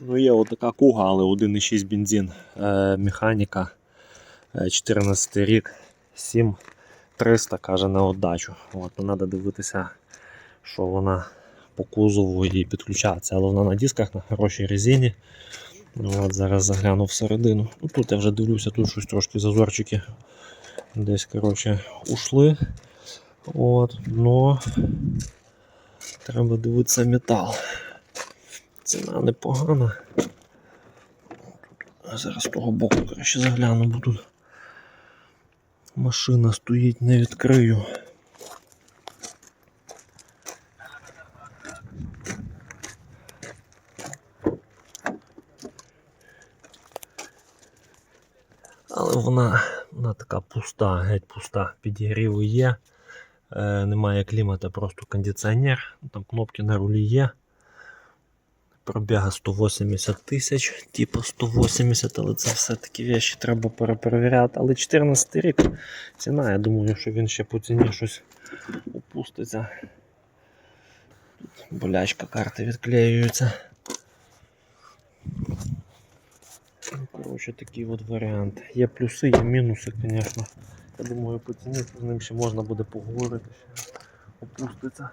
Ну, є отака куга, але 1,6 бензин. Е, механіка. Е, 14 рік. 7300 каже на отдачу. От, ну, треба дивитися, що вона по кузову і підключається. Але вона на дисках на хорошій резині. Ну, от, зараз загляну всередину. Ну, тут я вже дивлюся, тут щось трошки зазорчики десь коротше, ушли. От, но треба дивитися метал. Ціна непогана. А Зараз з того боку краще загляну, бо тут машина стоїть, не відкрию. Але вона, вона така пуста, геть пуста. Підігріви є. Е, немає клімата, просто кондиціонер. Там кнопки на рулі є. Пробіга 180 тисяч, типу 180, але це все-таки вещі треба перепровіряти. Але 14 рік ціна, я думаю, що він ще по ціні щось опуститься. Тут болячка карти відклеюється. Ну, коротше, такий от варіант. Є плюси, є мінуси, звісно. Я думаю, по ціні з ним ще можна буде поговорити. Ще опуститься.